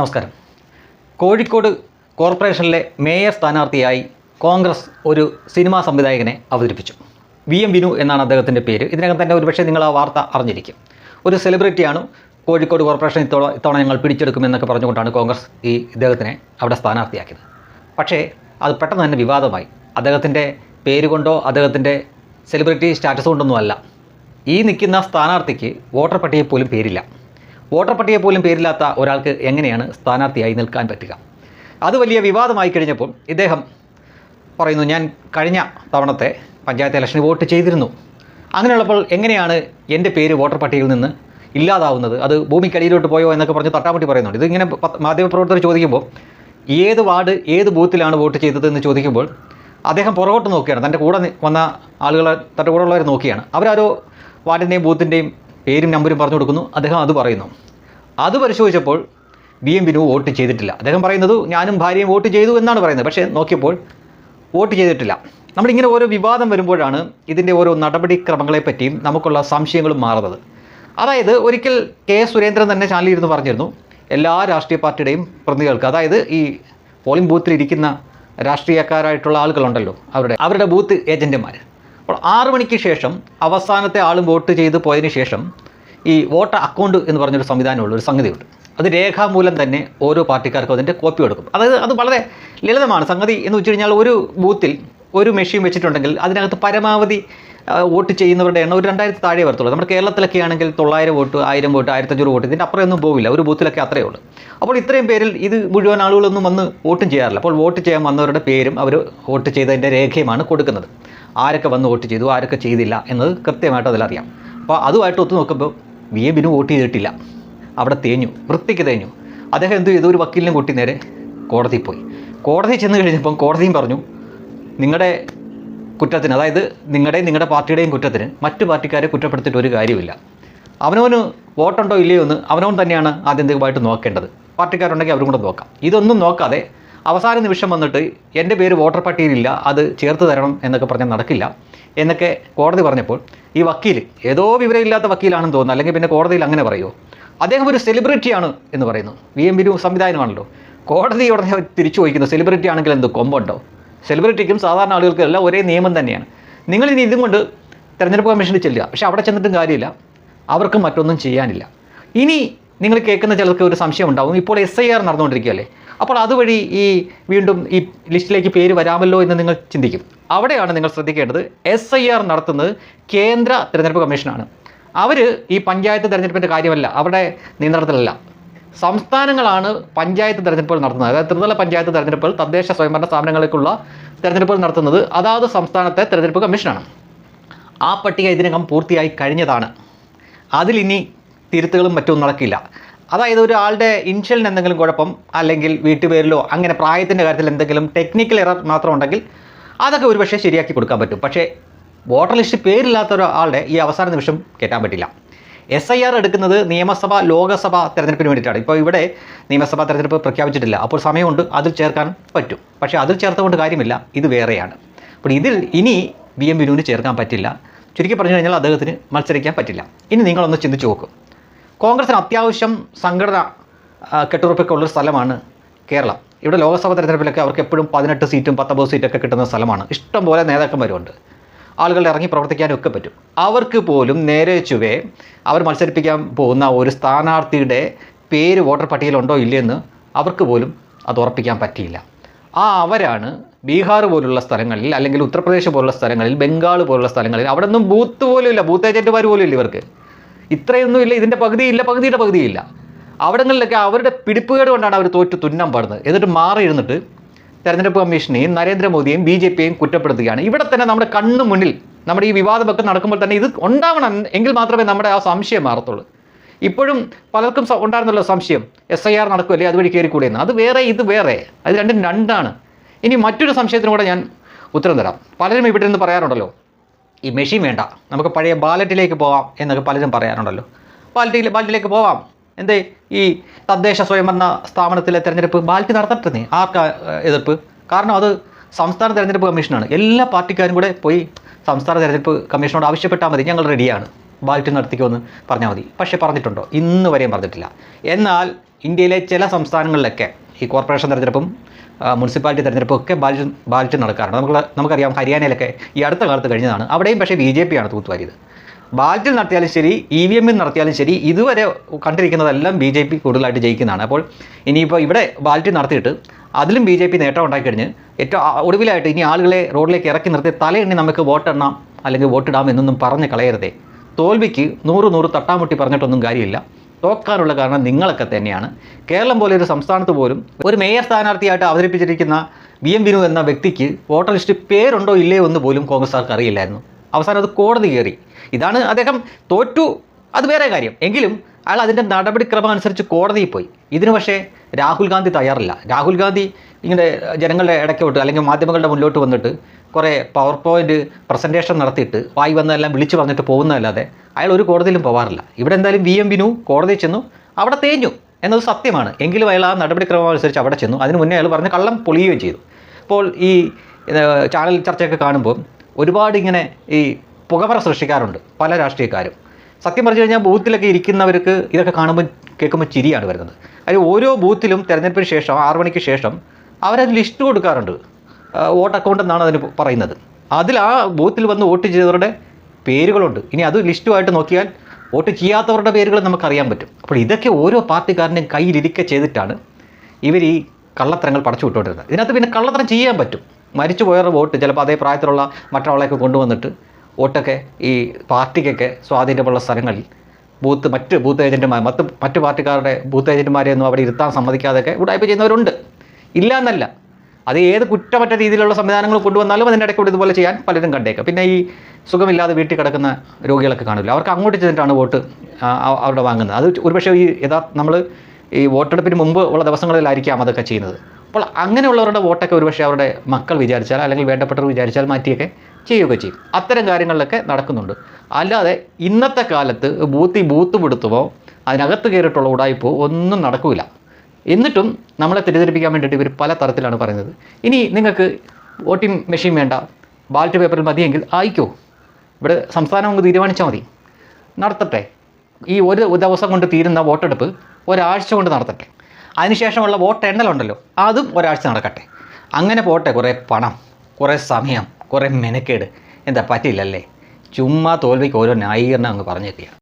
നമസ്കാരം. കോഴിക്കോട് കോർപ്പറേഷനിലെ മേയർ സ്ഥാനാർത്ഥിയായി കോൺഗ്രസ് ഒരു സിനിമാ സംവിധായകനെ അവതരിപ്പിച്ചു. വി എം വിനു എന്നാണ് അദ്ദേഹത്തിന്റെ പേര്. ഇതിനകം തന്നെ ഒരുപക്ഷെ നിങ്ങൾ ആ വാർത്ത അറിഞ്ഞിരിക്കും. ഒരു സെലിബ്രിറ്റിയാണ് കോഴിക്കോട് കോർപ്പറേഷൻ ഇത്തവണ ഇത്തവണ ഞങ്ങൾ പിടിച്ചെടുക്കുമെന്നൊക്കെ പറഞ്ഞുകൊണ്ടാണ് കോൺഗ്രസ് ഈ ഇദ്ദേഹത്തിനെ അവിടെ സ്ഥാനാർത്ഥിയാക്കിയത്. പക്ഷേ അത് പെട്ടെന്ന് തന്നെ വിവാദമായി. അദ്ദേഹത്തിന്റെ പേര് കൊണ്ടോ അദ്ദേഹത്തിന്റെ സെലിബ്രിറ്റി സ്റ്റാറ്റസ് കൊണ്ടൊന്നുമല്ല. ഈ നിൽക്കുന്ന സ്ഥാനാർത്ഥിക്ക് വോട്ടർ പട്ടികയിൽ പോലും പേരില്ല. വോട്ടർ പട്ടിക പോലും പേരില്ലാത്ത ഒരാൾക്ക് എങ്ങനെയാണ് സ്ഥാനാർത്ഥിയായി നിൽക്കാൻ പറ്റുക? അത് വലിയ വിവാദമായി കഴിഞ്ഞപ്പോൾ ഇദ്ദേഹം പറയുന്നു ഞാൻ കഴിഞ്ഞ തവണത്തെ പഞ്ചായത്ത് ഇലക്ഷന് വോട്ട് ചെയ്തിരുന്നു. അങ്ങനെയുള്ളപ്പോൾ എങ്ങനെയാണ് എന്റെ പേര് വോട്ടർ പട്ടികയിൽ നിന്ന് ഇല്ലാതാവുന്നത്? അത് ഭൂമിക്കടിയിലോട്ട് പോയോ എന്നൊക്കെ പറഞ്ഞ് തട്ടാമുട്ടി പറയുന്നുണ്ട്. ഇതിങ്ങനെ മാധ്യമപ്രവർത്തകർ ചോദിക്കുമ്പോൾ ഏത് വാർഡ് ഏത് ബൂത്തിലാണ് വോട്ട് ചെയ്തത് എന്ന് ചോദിക്കുമ്പോൾ അദ്ദേഹം പുറകോട്ട് നോക്കുകയാണ്. തന്റെ കൂടെ വന്ന ആളുകളെ തന്റെ കൂടെ ഉള്ളവരെ നോക്കിയാണ് അവരാരോ വാർഡിന്റെയും ബൂത്തിന്റെയും പേരും നമ്പരും പറഞ്ഞു കൊടുക്കുന്നു. അദ്ദേഹം അത് പറയുന്നു. അത് പരിശോധിച്ചപ്പോൾ ബി എം ബിനു വോട്ട് ചെയ്തിട്ടില്ല. അദ്ദേഹം പറയുന്നത് ഞാനും ഭാര്യയും വോട്ട് ചെയ്തു എന്നാണ് പറയുന്നത്. പക്ഷേ നോക്കിയപ്പോൾ വോട്ട് ചെയ്തിട്ടില്ല. നമ്മളിങ്ങനെ ഓരോ വിവാദം വരുമ്പോഴാണ് ഇതിന്റെ ഓരോ നടപടിക്രമങ്ങളെ പറ്റിയും നമുക്കുള്ള സംശയങ്ങളും മാറുന്നത്. അതായത് ഒരിക്കൽ കെ സുരേന്ദ്രൻ തന്നെ ചാനലിൽ ഇരുന്ന് പറഞ്ഞിരുന്നു എല്ലാ രാഷ്ട്രീയ പാർട്ടിയുടെയും പ്രതിനിധികൾക്ക് അതായത് ഈ പോളിംഗ് ബൂത്തിലിരിക്കുന്ന രാഷ്ട്രീയക്കാരായിട്ടുള്ള ആളുകളുണ്ടല്ലോ അവരുടെ അവരുടെ ബൂത്ത് ഏജന്റുമാർ അപ്പോൾ ആറ് മണിക്ക് ശേഷം അവസാനത്തെ ആളും വോട്ട് ചെയ്ത് പോയതിന് ശേഷം ഈ വോട്ട് അക്കൗണ്ട് എന്ന് പറഞ്ഞൊരു സംവിധാനമുള്ള ഒരു സംഗതിയുണ്ട്. അത് രേഖാമൂലം തന്നെ ഓരോ പാർട്ടിക്കാർക്കും അതിന്റെ കോപ്പി കൊടുക്കും. അതായത് അത് വളരെ ലളിതമാണ്. സംഗതി എന്ന് വെച്ച് കഴിഞ്ഞാൽ ഒരു ബൂത്തിൽ ഒരു മെഷീൻ വെച്ചിട്ടുണ്ടെങ്കിൽ അതിനകത്ത് പരമാവധി വോട്ട് ചെയ്യുന്നവരുടെ എണ്ണം ഒരു രണ്ടായിരത്തി താഴെ വരത്തുള്ളൂ. നമ്മുടെ കേരളത്തിലൊക്കെ ആണെങ്കിൽ തൊള്ളായിരം വോട്ട് ആയിരം വോട്ട് ആയിരത്തഞ്ഞൂറ് വോട്ട് ഇതിന്റെ അപ്പുറമൊന്നും പോവില്ല. ഒരു ബൂത്തിലൊക്കെ അത്രയേ ഉള്ളൂ. അപ്പോൾ ഇത്രയും പേരിൽ ഇത് മുഴുവൻ ആളുകളൊന്നും വന്ന് വോട്ടും ചെയ്യാറില്ല. അപ്പോൾ വോട്ട് ചെയ്യാൻ വന്നവരുടെ പേരും അവർ വോട്ട് ചെയ്തതിന്റെ രേഖയുമാണ് കൊടുക്കുന്നത്. ആരൊക്കെ വന്ന് വോട്ട് ചെയ്തു ആരൊക്കെ ചെയ്തില്ല എന്നത് കൃത്യമായിട്ട് അതിലറിയാം. അപ്പോൾ അതുമായിട്ട് ഒത്തു നോക്കുമ്പോൾ വി എ ബിനു വോട്ട് ചെയ്തിട്ടില്ല. അവിടെ തേഞ്ഞു വൃത്തിക്ക് തേഞ്ഞു. അദ്ദേഹം എന്തു ചെയ്തു? ഒരു വക്കീലിനെ കൂട്ടി നേരെ കോടതിയിൽ പോയി. കോടതി ചെന്ന് കഴിഞ്ഞപ്പം കോടതിയും പറഞ്ഞു നിങ്ങളുടെ കുറ്റത്തിന് അതായത് നിങ്ങളുടെയും നിങ്ങളുടെ പാർട്ടിയുടെയും കുറ്റത്തിന് മറ്റു പാർട്ടിക്കാരെ കുറ്റപ്പെടുത്തിയിട്ട് ഒരു കാര്യമില്ല അവനവന് വോട്ടുണ്ടോ ഇല്ലയോ എന്ന് അവനവൻ തന്നെയാണ് ആത്യന്തികമായിട്ട് നോക്കേണ്ടത്. പാർട്ടിക്കാരുണ്ടെങ്കിൽ അവരും കൂടെ നോക്കാം. ഇതൊന്നും നോക്കാതെ അവസാന നിമിഷം വന്നിട്ട് എന്റെ പേര് വോട്ടർ പട്ടികയിലില്ല അത് ചേർത്ത് തരണം എന്നൊക്കെ പറഞ്ഞാൽ നടക്കില്ല എന്നൊക്കെ കോടതി പറഞ്ഞപ്പോൾ ഈ വക്കീൽ ഏതോ വിവരമില്ലാത്ത വക്കീലാണെന്ന് തോന്നുന്നു അല്ലെങ്കിൽ പിന്നെ കോടതിയിൽ അങ്ങനെ പറയുമോ അദ്ദേഹം ഒരു സെലിബ്രിറ്റിയാണ് എന്ന് പറയുന്നു. വി എം ബിനു സംവിധാനമാണല്ലോ കോടതി ഉടനെ തിരിച്ചു ചോദിക്കുന്നു സെലിബ്രിറ്റി ആണെങ്കിൽ എന്ത് കൊമ്പുണ്ടോ? സെലിബ്രിറ്റിക്കും സാധാരണ ആളുകൾക്കും എല്ലാം ഒരേ നിയമം തന്നെയാണ്. നിങ്ങൾ ഇനി ഇതും കൊണ്ട് തെരഞ്ഞെടുപ്പ് കമ്മീഷനിൽ ചെല്ലുക. പക്ഷേ അവിടെ ചെന്നിട്ടും കാര്യമില്ല. അവർക്ക് മറ്റൊന്നും ചെയ്യാനില്ല. ഇനി നിങ്ങൾ കേൾക്കുന്ന ചിലർക്ക് ഒരു സംശയം ഉണ്ടാവും. ഇപ്പോൾ എസ് ഐ ആർ നടന്നുകൊണ്ടിരിക്കുകയല്ലേ? അപ്പോൾ അതുവഴി ഈ വീണ്ടും ഈ ലിസ്റ്റിലേക്ക് പേര് വരാമല്ലോ എന്ന് നിങ്ങൾ ചിന്തിക്കും. അവിടെയാണ് നിങ്ങൾ ശ്രദ്ധിക്കേണ്ടത്. എസ് ഐ ആർ നടത്തുന്നത് കേന്ദ്ര തിരഞ്ഞെടുപ്പ് കമ്മീഷനാണ്. അവർ ഈ പഞ്ചായത്ത് തിരഞ്ഞെടുപ്പിന്റെ കാര്യമല്ല. അവിടെ നിയന്ത്രണത്തിലല്ല. സംസ്ഥാനങ്ങളാണ് പഞ്ചായത്ത് തിരഞ്ഞെടുപ്പുകൾ നടത്തുന്നത്. അതായത് ത്രിതല പഞ്ചായത്ത് തിരഞ്ഞെടുപ്പുകൾ തദ്ദേശ സ്വയംഭരണ സ്ഥാപനങ്ങൾക്കുള്ള തിരഞ്ഞെടുപ്പുകൾ നടത്തുന്നത് അതാത് സംസ്ഥാനത്തെ തിരഞ്ഞെടുപ്പ് കമ്മീഷനാണ്. ആ പട്ടിക ഇതിനകം പൂർത്തിയായി കഴിഞ്ഞതാണ്. അതിലിനി തിരുത്തുകളും മറ്റും നടക്കില്ല. അതായത് ഒരാളുടെ ഇൻഷ്യലിന് എന്തെങ്കിലും കുഴപ്പം അല്ലെങ്കിൽ വീട്ടുപേരിലോ അങ്ങനെ പ്രായത്തിന്റെ കാര്യത്തിൽ എന്തെങ്കിലും ടെക്നിക്കൽ എറർ മാത്രം ഉണ്ടെങ്കിൽ അതൊക്കെ ഒരുപക്ഷെ ശരിയാക്കി കൊടുക്കാൻ പറ്റും. പക്ഷേ വോട്ടർ ലിസ്റ്റ് പേരില്ലാത്ത ഒരാളുടെ ഈ അവസാന നിമിഷം കയറ്റാൻ പറ്റില്ല. എസ് ഐ ആർ എടുക്കുന്നത് നിയമസഭ ലോകസഭ തെരഞ്ഞെടുപ്പിന് വേണ്ടിയിട്ടാണ്. ഇപ്പോൾ ഇവിടെ നിയമസഭാ തെരഞ്ഞെടുപ്പ് പ്രഖ്യാപിച്ചിട്ടില്ല. അപ്പോൾ സമയമുണ്ട്. അതിൽ ചേർക്കാൻ പറ്റും. പക്ഷേ അതിൽ ചേർത്തുകൊണ്ട് കാര്യമില്ല. ഇത് വേറെയാണ്. അപ്പോൾ ഇതിൽ ഇനി വി എം വിനുവിന് ചേർക്കാൻ പറ്റില്ല. ചുരുക്കി പറഞ്ഞു കഴിഞ്ഞാൽ അദ്ദേഹത്തിന് മത്സരിക്കാൻ പറ്റില്ല. ഇനി നിങ്ങളൊന്ന് ചിന്തിച്ച് നോക്കും. കോൺഗ്രസിന് അത്യാവശ്യം സംഘടന ആ, കെട്ടുറപ്പൊക്കെ ഉള്ളൊരു സ്ഥലമാണ് കേരളം. ഇവിടെ ലോക്സഭ തെരഞ്ഞെടുപ്പിലൊക്കെ അവർക്ക് എപ്പോഴും പതിനെട്ട് സീറ്റും പത്തൊമ്പത് സീറ്റൊക്കെ കിട്ടുന്ന സ്ഥലമാണ്. ഇഷ്ടം പോലെ നേതാക്കന്മാരുണ്ട് ആളുകൾ ഇറങ്ങി പ്രവർത്തിക്കാനും ഒക്കെ പറ്റും. അവർക്ക് പോലും നേരെ ചുവേ അവർ മത്സരിപ്പിക്കാൻ പോകുന്ന ഒരു സ്ഥാനാർത്ഥിയുടെ പേര് വോട്ടർ പട്ടികയിലുണ്ടോ ഇല്ലയെന്ന് അവർക്ക് പോലും അത് ഉറപ്പിക്കാൻ പറ്റിയില്ല. ആ അവരാണ് ബീഹാർ പോലുള്ള സ്ഥലങ്ങളിൽ അല്ലെങ്കിൽ ഉത്തർപ്രദേശ് പോലുള്ള സ്ഥലങ്ങളിൽ ബംഗാൾ പോലുള്ള സ്ഥലങ്ങളിൽ അവിടെ ഒന്നും ബൂത്ത് പോലും ഇല്ല ബൂത്ത് ഏജന്റുമാർ പോലും ഇല്ല ഇവർക്ക്. ഇത്രയൊന്നും ഇല്ല ഇതിന്റെ പകുതിയില്ല പകുതിയുടെ പകുതിയില്ല. അവിടങ്ങളിലൊക്കെ അവരുടെ പിടിപ്പുകേട് കൊണ്ടാണ് അവർ തോറ്റ് തുന്നം പാടുന്നത്. എന്നിട്ട് മാറി ഇരുന്നിട്ട് തെരഞ്ഞെടുപ്പ് കമ്മീഷനെയും നരേന്ദ്രമോദിയെയും ബി ജെ പിയെയും കുറ്റപ്പെടുത്തുകയാണ്. ഇവിടെ തന്നെ നമ്മുടെ കണ്ണു മുന്നിൽ നമ്മുടെ ഈ വിവാദമൊക്കെ നടക്കുമ്പോൾ തന്നെ ഇത് ഉണ്ടാവണം എങ്കിൽ മാത്രമേ നമ്മുടെ ആ സംശയം മാറത്തുള്ളൂ. ഇപ്പോഴും പലർക്കും ഉണ്ടായിരുന്നുള്ള സംശയം എസ് ഐ ആർ നടക്കുമല്ലേ അതുവഴി കയറിക്കൂടിയെന്ന്. അത് വേറെ ഇത് വേറെ. അത് രണ്ടും രണ്ടാണ്. ഇനി മറ്റൊരു സംശയത്തിനും കൂടെ ഞാൻ ഉത്തരം തരാം. പലരും ഇവിടെ നിന്ന് പറയാറുണ്ടല്ലോ ഈ മെഷീൻ വേണ്ട. നമുക്ക് പഴയ ബാലറ്റിലേക്ക് പോവാം എന്നൊക്കെ പലരും പറയാറുണ്ടല്ലോ. ബാലറ്റിൽ ബാലറ്റിലേക്ക് പോവാം. എന്തേ? ഈ തദ്ദേശ സ്വയംഭരണ സ്ഥാപനത്തിലെ തിരഞ്ഞെടുപ്പ് ബാലറ്റ് നടത്തട്ടെ ആർക്കാ എതിർപ്പ്? കാരണം അത് സംസ്ഥാന തിരഞ്ഞെടുപ്പ് കമ്മീഷനാണ്. എല്ലാ പാർട്ടിക്കാരും കൂടെ പോയി സംസ്ഥാന തിരഞ്ഞെടുപ്പ് കമ്മീഷനോട് ആവശ്യപ്പെട്ടാൽ മതി. ഞങ്ങൾ റെഡിയാണ് ബാലറ്റ് നടത്തിക്കുമെന്ന് പറഞ്ഞാൽ മതി. പക്ഷേ പറഞ്ഞിട്ടുണ്ടോ? ഇന്ന് വരെയും പറഞ്ഞിട്ടില്ല. എന്നാൽ ഇന്ത്യയിലെ ചില സംസ്ഥാനങ്ങളിലൊക്കെ ഈ കോർപ്പറേഷൻ തെരഞ്ഞെടുപ്പും മുനിസിപ്പാലിറ്റി തെരഞ്ഞെടുപ്പൊക്കെ ബാലറ്റ് ബാലറ്റ് നടക്കാറുണ്ട്. നമുക്ക് നമുക്കറിയാം ഹരിയാനയിലൊക്കെ ഈ അടുത്ത കാലത്ത് കഴിഞ്ഞതാണ്. അവിടെയും പക്ഷേ ബി ജെ പി ആണ് തൂത്തുവാരിയത്. ബാലറ്റിൽ നടത്തിയാലും ശരി ഇ വി എമ്മിൽ നടത്തിയാലും ശരി ഇതുവരെ കണ്ടിരിക്കുന്നതെല്ലാം ബി ജെ പി കൂടുതലായിട്ട് ജയിക്കുന്നതാണ്. അപ്പോൾ ഇനിയിപ്പോൾ ഇവിടെ ബാലറ്റ് നടത്തിയിട്ട് അതിലും ബി ജെ പി നേട്ടം ഉണ്ടാക്കിക്കഴിഞ്ഞ് ഏറ്റവും ഒടുവിലായിട്ട് ഇനി ആളുകളെ റോഡിലേക്ക് ഇറക്കി നിർത്തി തലയെണ്ണി നമുക്ക് വോട്ടെണ്ണാം അല്ലെങ്കിൽ വോട്ടിടാം എന്നൊന്നും പറഞ്ഞ് കളയരുതേ. തോൽവിക്ക് നൂറ് നൂറ് തട്ടാമുട്ടി പറഞ്ഞിട്ടൊന്നും കാര്യമില്ല. തോക്കാനുള്ള കാരണം നിങ്ങളൊക്കെ തന്നെയാണ്. കേരളം പോലെ ഒരു സംസ്ഥാനത്ത് പോലും ഒരു മേയർ സ്ഥാനാർത്ഥിയായിട്ട് അവതരിപ്പിച്ചിരിക്കുന്ന വി എം വിനു എന്ന വ്യക്തിക്ക് വോട്ടർ ലിസ്റ്റ് പേരുണ്ടോ ഇല്ലയോ എന്ന് പോലും കോൺഗ്രസ്സുകാർക്ക് അറിയില്ലായിരുന്നു. അവസാനം അത് കോടതി കയറി. ഇതാണ് അദ്ദേഹം തോറ്റു. അത് വേറെ കാര്യം. എങ്കിലും അയാൾ അതിന്റെ നടപടിക്രമം അനുസരിച്ച് കോടതിയിൽ പോയി. ഇതിന് പക്ഷേ രാഹുൽ ഗാന്ധി തയ്യാറില്ല. രാഹുൽ ഗാന്ധി ഇങ്ങനെ ജനങ്ങളുടെ ഇടയ്ക്കോട്ട് അല്ലെങ്കിൽ മാധ്യമങ്ങളുടെ മുന്നോട്ട് വന്നിട്ട് കുറേ പവർ പോയിന്റ് പ്രസന്റേഷൻ നടത്തിയിട്ട് വായി വന്നതെല്ലാം വിളിച്ചു പറഞ്ഞിട്ട് പോകുന്നതല്ലാതെ അയാൾ ഒരു കോടതിയിലും പോകാറില്ല ഇവിടെ എന്തായാലും വി എം ബിനു കോടതിയിൽ ചെന്നു അവിടെ തേഞ്ഞു എന്നത് സത്യമാണ്. എങ്കിലും അയാൾ ആ നടപടിക്രമം അനുസരിച്ച് അവിടെ ചെന്നു. അതിന് മുന്നേ അയാൾ പറഞ്ഞ് കള്ളം പൊളിയുകയും ചെയ്തു. അപ്പോൾ ഈ ചാനൽ ചർച്ചയൊക്കെ കാണുമ്പോൾ ഒരുപാട് ഇങ്ങനെ ഈ പുകമറ സൃഷ്ടിക്കാറുണ്ട് പല രാഷ്ട്രീയക്കാരും. സത്യം പറഞ്ഞു കഴിഞ്ഞാൽ ബൂത്തിലൊക്കെ ഇരിക്കുന്നവർക്ക് ഇതൊക്കെ കാണുമ്പോൾ കേൾക്കുമ്പോൾ ചിരിയാണ് വരുന്നത്. അതിൽ ഓരോ ബൂത്തിലും തിരഞ്ഞെടുപ്പിന് ശേഷം ആറ് മണിക്ക് ശേഷം അവരത് ലിസ്റ്റ് കൊടുക്കാറുണ്ട്. വോട്ട് അക്കൗണ്ട് എന്നാണ് അതിന് പറയുന്നത്. അതിൽ ആ ബൂത്തിൽ വന്ന് വോട്ട് ചെയ്തവരുടെ പേരുകളുണ്ട്. ഇനി അത് ലിസ്റ്റുമായിട്ട് നോക്കിയാൽ വോട്ട് ചെയ്യാത്തവരുടെ പേരുകൾ നമുക്കറിയാൻ പറ്റും. അപ്പോൾ ഇതൊക്കെ ഓരോ പാർട്ടിക്കാരന്റെയും കയ്യിലിരിക്കെ ചെയ്തിട്ടാണ് ഇവർ ഈ കള്ളത്തരങ്ങൾ പടച്ചു വിട്ടുകൊണ്ടിരുന്നത്. ഇതിനകത്ത് പിന്നെ കള്ളത്തരം ചെയ്യാൻ പറ്റും. മരിച്ചു പോയവരുടെ വോട്ട് ചിലപ്പോൾ അതേ പ്രായത്തിലുള്ള മറ്റൊരാളെയൊക്കെ കൊണ്ടുവന്നിട്ട് വോട്ടൊക്കെ ഈ പാർട്ടിക്കൊക്കെ സ്വാധീനമുള്ള സ്ഥലങ്ങളിൽ ബൂത്ത് മറ്റ് ബൂത്ത് ഏജന്റുമാർ മറ്റ് മറ്റ് പാർട്ടിക്കാരുടെ ബൂത്ത് ഏജന്റുമാരെയൊന്നും അവിടെ ഇരുത്താൻ സമ്മതിക്കാതെയൊക്കെ ഉടായ്പ ചെയ്യുന്നവരുണ്ട്. ഇല്ല എന്നല്ല. അത് ഏത് കുറ്റമറ്റ രീതിയിലുള്ള സംവിധാനങ്ങൾ കൊണ്ടുവന്നാലും അതിന്റെ ഇടയ്ക്ക് കൂടി ഇതുപോലെ ചെയ്യാൻ പലരും കണ്ടേക്കാം. പിന്നെ ഈ സുഖമില്ലാതെ വീട്ടിൽ കിടക്കുന്ന രോഗികളൊക്കെ കാണില്ല. അവർക്ക് അങ്ങോട്ട് ചെന്നിട്ടാണ് വോട്ട് ആ- വാങ്ങുന്നത്. അത് ഒരുപക്ഷേ ഈ യഥാർത്ഥ നമ്മൾ ഈ വോട്ടെടുപ്പിന് മുമ്പ് ഉള്ള ദിവസങ്ങളിലായിരിക്കാം അതൊക്കെ ചെയ്യുന്നത്. അപ്പോൾ അങ്ങനെയുള്ളവരുടെ വോട്ടൊക്കെ ഒരുപക്ഷെ അവരുടെ മക്കൾ വിചാരിച്ചാൽ അല്ലെങ്കിൽ വേണ്ടപ്പെട്ടവർ വിചാരിച്ചാൽ മാറ്റിയൊക്കെ ചെയ്യുകയൊക്കെ ചെയ്യും. അത്തരം കാര്യങ്ങളിലൊക്കെ നടക്കുന്നുണ്ട്. അല്ലാതെ ഇന്നത്തെ കാലത്ത് ബൂത്തി ബൂത്ത് പിടുത്തുമോ അതിനകത്ത് കയറിയിട്ടുള്ള ഉടായ്പോ ഒന്നും നടക്കില്ല എന്നിട്ടും നമ്മളെ തെറ്റിദ്ധരിപ്പിക്കാൻ വേണ്ടിയിട്ട് ഇവർ പല തരത്തിലാണ് പറയുന്നത്. ഇനി നിങ്ങൾക്ക് വോട്ടിംഗ് മെഷീൻ വേണ്ട ബാലറ്റ് പേപ്പറിൽ മതിയെങ്കിൽ ആയിക്കോ ഇവിടെ സംസ്ഥാനം അങ്ങ് തീരുമാനിച്ചാൽ മതി. നടത്തട്ടെ. ഈ ഒരു ദിവസം കൊണ്ട് തീരുന്ന വോട്ടെടുപ്പ് ഒരാഴ്ച കൊണ്ട് നടത്തട്ടെ. അതിനുശേഷമുള്ള വോട്ട് എണ്ണലുണ്ടല്ലോ അതും ഒരാഴ്ച നടക്കട്ടെ. അങ്ങനെ പോട്ടെ കുറേ പണം കുറേ സമയം കുറേ മെനക്കേട്. എന്താ പറ്റില്ലല്ലേ ചുമ്മാ തോൽവിക്ക് ഓരോ ന്യായീകരണം അങ്ങ് പറഞ്ഞേക്കുകയാണ്